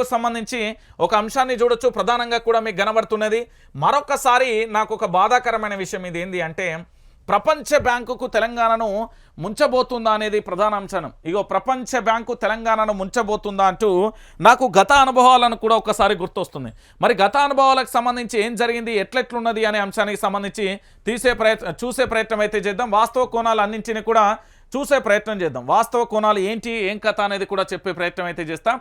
సంబంధించి ఒక అంశాన్ని చూడొచ్చు. ప్రధానంగా కూడా మీకు కనబడుతున్నది. మరొకసారి నాకు ఒక బాధాకరమైన విషయం ఇది ఏంది అంటే ప్రపంచ బ్యాంకుకు తెలంగాణను ముంచబోతుందా అనేది ప్రధాన అంశం. ఇగో ప్రపంచ బ్యాంకు తెలంగాణను ముంచబోతుందా అంటూ నాకు గత అనుభవాలను కూడా ఒకసారి గుర్తొస్తుంది. మరి గత అనుభవాలకు సంబంధించి ఏం జరిగింది ఎట్లెట్లున్నది అనే అంశానికి సంబంధించి తీసే ప్రయత్నం చూసే ప్రయత్నం అయితే చేద్దాం. వాస్తవ కోణాలు అన్నింటిని కూడా చూసే ప్రయత్నం చేద్దాం. వాస్తవ కోణాలు ఏంటి ఏం కథ అనేది కూడా చెప్పే ప్రయత్నం అయితే చేస్తాం.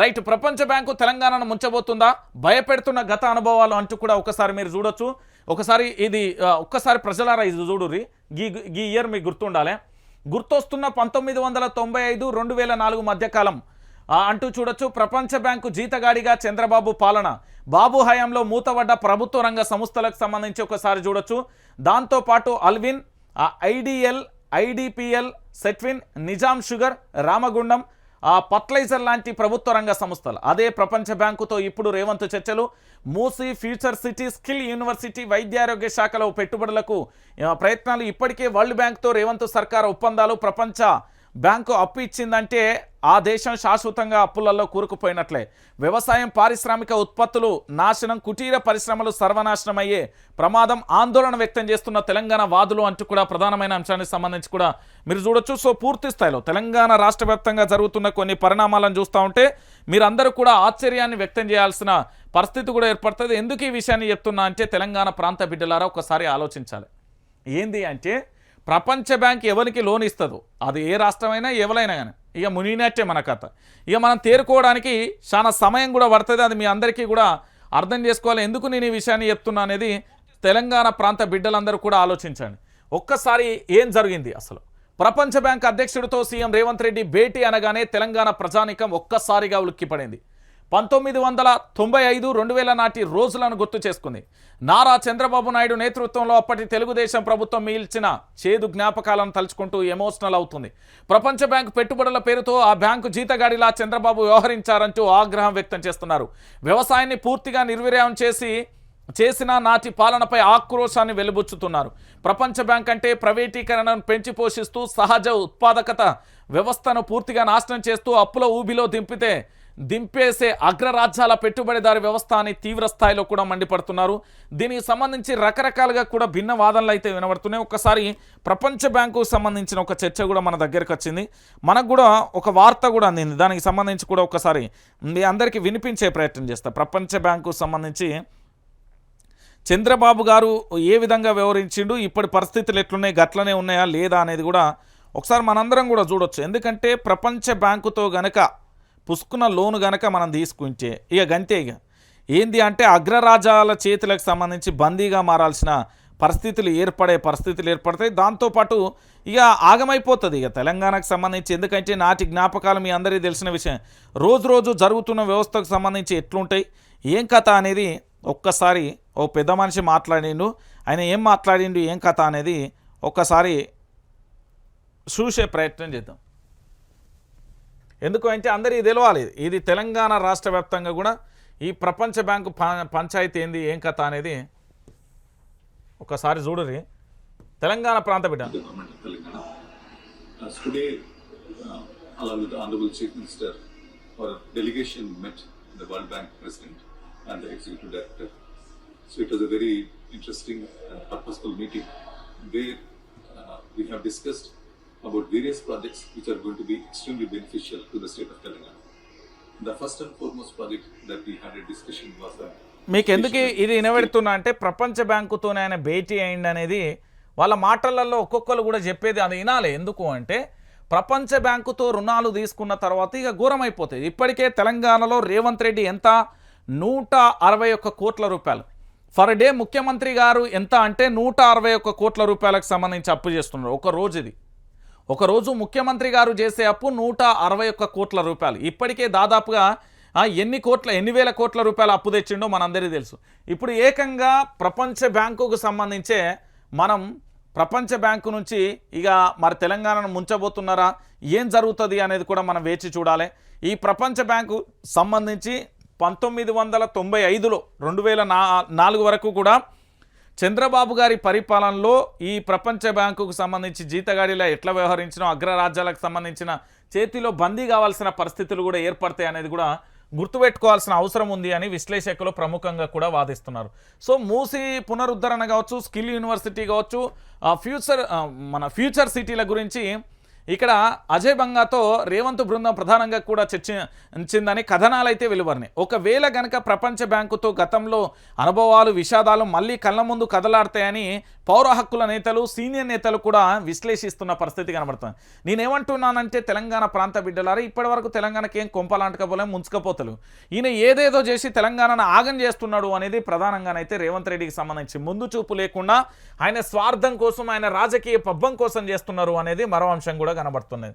రైట్ ప్రపంచ బ్యాంకు తెలంగాణను ముంచబోతుందా? భయపెడుతున్న గత అనుభవాలు అంటూ కూడా ఒకసారి మీరు చూడొచ్చు. ఒకసారి ఇది ఒక్కసారి ప్రజలారా ఇది చూడుర్రి. గీ గీ ఇయర్ మీకు గుర్తుండాలి. గుర్తొస్తున్న పంతొమ్మిది వందల తొంభై ఐదు రెండు వేల నాలుగు మధ్యకాలం. అంటూ చూడొచ్చు ప్రపంచ బ్యాంకు జీతగాడిగా చంద్రబాబు పాలన. బాబు హయాంలో మూతబడ్డ ప్రభుత్వ రంగ సంస్థలకు సంబంధించి ఒకసారి చూడొచ్చు. దాంతోపాటు Allwyn IDL IDPL Setwin Nizam sugar Ramagundam ఆ ఫర్టిలైజర్ లాంటి ప్రభుత్వ రంగ సంస్థలు. అదే ప్రపంచ బ్యాంకుతో ఇప్పుడు రేవంత్ చర్చలు. Musi future city skill university వైద్యారోగ్య శాఖలో పెట్టుబడులకు ప్రయత్నాలు ఇప్పటికే వరల్డ్ బ్యాంక్తో రేవంత్ సర్కార్ ఒప్పందాలు ప్రపంచ బ్యాంకు అప్పు ఇచ్చిందంటే ఆ దేశం శాశ్వతంగా అప్పులలో కూరుకుపోయినట్లే. వ్యవసాయం పారిశ్రామిక ఉత్పత్తులు నాశనం కుటీర పరిశ్రమలు సర్వనాశనం అయ్యే ప్రమాదం ఆందోళన వ్యక్తం చేస్తున్న తెలంగాణ వాదులు అంటూ కూడా ప్రధానమైన అంశానికి సంబంధించి కూడా మీరు చూడొచ్చు. సో పూర్తి స్థాయిలో తెలంగాణ రాష్ట్ర జరుగుతున్న కొన్ని పరిణామాలను చూస్తూ ఉంటే మీరందరూ కూడా ఆశ్చర్యాన్ని వ్యక్తం చేయాల్సిన పరిస్థితి కూడా ఏర్పడుతుంది. ఎందుకు ఈ విషయాన్ని చెప్తున్నా అంటే తెలంగాణ ప్రాంత బిడ్డలారా ఒకసారి ఆలోచించాలి. ఏంది అంటే ప్రపంచ బ్యాంక్ ఎవరికి లోన్ ఇస్తుందో? అది ఏ రాష్ట్రమైనా ఎవరైనా కానీ ఇక మునిగినట్టే మన కథ. ఇక మనం తేరుకోవడానికి చాలా సమయం కూడా పడుతుంది. అది మీ అందరికీ కూడా అర్థం చేసుకోవాలి. ఎందుకు నేను ఈ విషయాన్ని చెప్తున్నా అనేది తెలంగాణ ప్రాంత బిడ్డలందరూ కూడా ఆలోచించండి. ఒక్కసారి ఏం జరిగింది అసలు? ప్రపంచ బ్యాంక్ అధ్యక్షుడితో సీఎం రేవంత్ రెడ్డి భేటీ అనగానే తెలంగాణ ప్రజానికం ఒక్కసారిగా ఉలిక్కిపడింది. పంతొమ్మిది వందల తొంభై ఐదు రెండు వేల నాటి రోజులను గుర్తు చేసుకుంది. నారా చంద్రబాబు నాయుడు నేతృత్వంలో అప్పటి తెలుగుదేశం ప్రభుత్వం మిగిల్చిన చేదు జ్ఞాపకాలను తలుచుకుంటూ ఎమోషనల్ అవుతుంది. ప్రపంచ బ్యాంకు పెట్టుబడుల పేరుతో ఆ బ్యాంకు జీతగాడిలా చంద్రబాబు వ్యవహరించారంటూ ఆగ్రహం వ్యక్తం చేస్తున్నారు. వ్యవసాయాన్ని పూర్తిగా నిర్వీర్యం చేసి చేసిన నాటి పాలనపై ఆక్రోశాన్ని వెలుబుచ్చుతున్నారు. ప్రపంచ బ్యాంక్ అంటే ప్రైవేటీకరణను పెంచి పోషిస్తూ సహజ ఉత్పాదకత వ్యవస్థను పూర్తిగా నాశనం చేస్తూ అప్పుల ఊబిలో దింపితే దింపేసే అగ్రరాజ్యాల పెట్టుబడిదారి వ్యవస్థ అని తీవ్ర స్థాయిలో కూడా మండిపడుతున్నారు. దీనికి సంబంధించి రకరకాలుగా కూడా భిన్న వాదనలు అయితే వినబడుతున్నాయి. ఒకసారి ప్రపంచ బ్యాంకు సంబంధించిన ఒక చర్చ కూడా మన దగ్గరకు వచ్చింది. మనకు కూడా ఒక వార్త కూడా అందింది. దానికి సంబంధించి కూడా ఒకసారి మీ అందరికీ వినిపించే ప్రయత్నం చేస్తా. ప్రపంచ బ్యాంకు సంబంధించి చంద్రబాబు గారు ఏ విధంగా వ్యవహరించిండు ఇప్పటి పరిస్థితులు ఎట్లున్నాయి గట్లనే ఉన్నాయా లేదా అనేది కూడా ఒకసారి మనందరం కూడా చూడొచ్చు. ఎందుకంటే ప్రపంచ బ్యాంకుతో గనక పుసుకున్న లోను గనక మనం తీసుకుంటే ఇక గంతే ఇక. ఏంది అంటే అగ్రరాజ్యాల చేతులకు సంబంధించి బందీగా మారాల్సిన పరిస్థితులు ఏర్పడే పరిస్థితులు ఏర్పడతాయి. దాంతోపాటు ఇక ఆగమైపోతుంది ఇక తెలంగాణకు సంబంధించి. ఎందుకంటే నాటి జ్ఞాపకాలు మీ అందరికీ తెలిసిన విషయం. రోజు రోజు జరుగుతున్న వ్యవస్థకు సంబంధించి ఎట్లుంటాయి? ఏం కథ అనేది ఒక్కసారి ఓ పెద్ద మనిషి మాట్లాడిండు. ఆయన ఏం మాట్లాడిండు ఏం కథ అనేది ఒక్కసారి చూసే ప్రయత్నం చేద్దాం. ఎందుకు అంటే అందరికీ తెలవాలి ఇది తెలంగాణ రాష్ట్ర వ్యాప్తంగా కూడా ఈ ప్రపంచ బ్యాంకు పంచాయతీ ఏంది ఏం కథ అనేది ఒకసారి చూడరి తెలంగాణ ప్రాంత బిడ్డ along with the Honorable Chief Minister, our delegation met the World Bank President and the Executive Director. So it was a very interesting and purposeful meeting where uh, we have discussed about various projects which are going to be extremely beneficial to the state of Telangana. The first and foremost project that we had a discussion was the మీకు ఎందుకు ఇది వినబెడుతున్నా అంటే ప్రపంచ బ్యాంకుతోనే ఆయన భేటీ అయింది అనేది వాళ్ళ మాటలలో ఒక్కొక్కరు కూడా చెప్పేది అది వినాలి. ఎందుకు అంటే ప్రపంచ బ్యాంకుతో రుణాలు తీసుకున్న తర్వాత ఇక ఘోరం అయిపోతుంది ఇప్పటికే తెలంగాణలో రేవంత్ రెడ్డి ఎంత? నూట అరవై ఒక్క కోట్ల రూపాయలు. ఫర్ డే ముఖ్యమంత్రి గారు ఎంత అంటే నూట అరవై ఒక్క కోట్ల రూపాయలకు సంబంధించి అప్పు చేస్తున్నారు. ఒక రోజు ఇది ఒకరోజు ముఖ్యమంత్రి గారు చేసే అప్పు నూట అరవై ఒక్క కోట్ల రూపాయలు. ఇప్పటికే దాదాపుగా ఎన్ని కోట్ల ఎన్ని వేల కోట్ల రూపాయలు అప్పు తెచ్చిండో మనందరికీ తెలుసు. ఇప్పుడు ఏకంగా ప్రపంచ బ్యాంకుకు సంబంధించే మనం ప్రపంచ బ్యాంకు నుంచి ఇక మరి తెలంగాణను ముంచబోతున్నారా? ఏం జరుగుతుంది అనేది కూడా మనం వేచి చూడాలి. ఈ ప్రపంచ బ్యాంకు సంబంధించి పంతొమ్మిది వందల తొంభై ఐదులో రెండు వేల నా నాలుగు వరకు కూడా చంద్రబాబు గారి పరిపాలనలో ఈ ప్రపంచ బ్యాంకుకు సంబంధించి జీతగాడిలా ఎట్లా వ్యవహరించినో అగ్రరాజ్యాలకు సంబంధించిన చేతిలో బందీ కావాల్సిన పరిస్థితులు కూడా ఏర్పడతాయి అనేది కూడా గుర్తుపెట్టుకోవాల్సిన అవసరం ఉంది అని విశ్లేషకులు ప్రముఖంగా కూడా వాదిస్తున్నారు. సో మూసి పునరుద్ధరణ కావచ్చు స్కిల్ యూనివర్సిటీ కావచ్చు ఆ ఫ్యూచర్ మన ఫ్యూచర్ సిటీల గురించి ఇక్కడ అజయ్ బంగాతో రేవంత్ బృందం ప్రధానంగా కూడా చర్చించిందని కథనాలు అయితే వెలువరినాయి. ఒకవేళ గనక ప్రపంచ బ్యాంకుతో గతంలో అనుభవాలు విషాదాలు మళ్ళీ కళ్ళ ముందు కదలాడతాయని పౌర హక్కుల నేతలు సీనియర్ నేతలు కూడా విశ్లేషిస్తున్న పరిస్థితి కనబడుతుంది. నేనేమంటున్నానంటే తెలంగాణ ప్రాంత బిడ్డలారా ఇప్పటి వరకు తెలంగాణకి ఏం కొంపలాంటకపోలే ముంచుకపోతలు. ఈయన ఏదేదో చేసి తెలంగాణను ఆగం చేస్తున్నాడు అనేది ప్రధానంగానైతే రేవంత్ రెడ్డికి సంబంధించి ముందు చూపు లేకుండా ఆయన స్వార్థం కోసం ఆయన రాజకీయ పబ్బం కోసం చేస్తున్నారు అనేది మరో అంశం కూడా కనబడుతున్నాయి.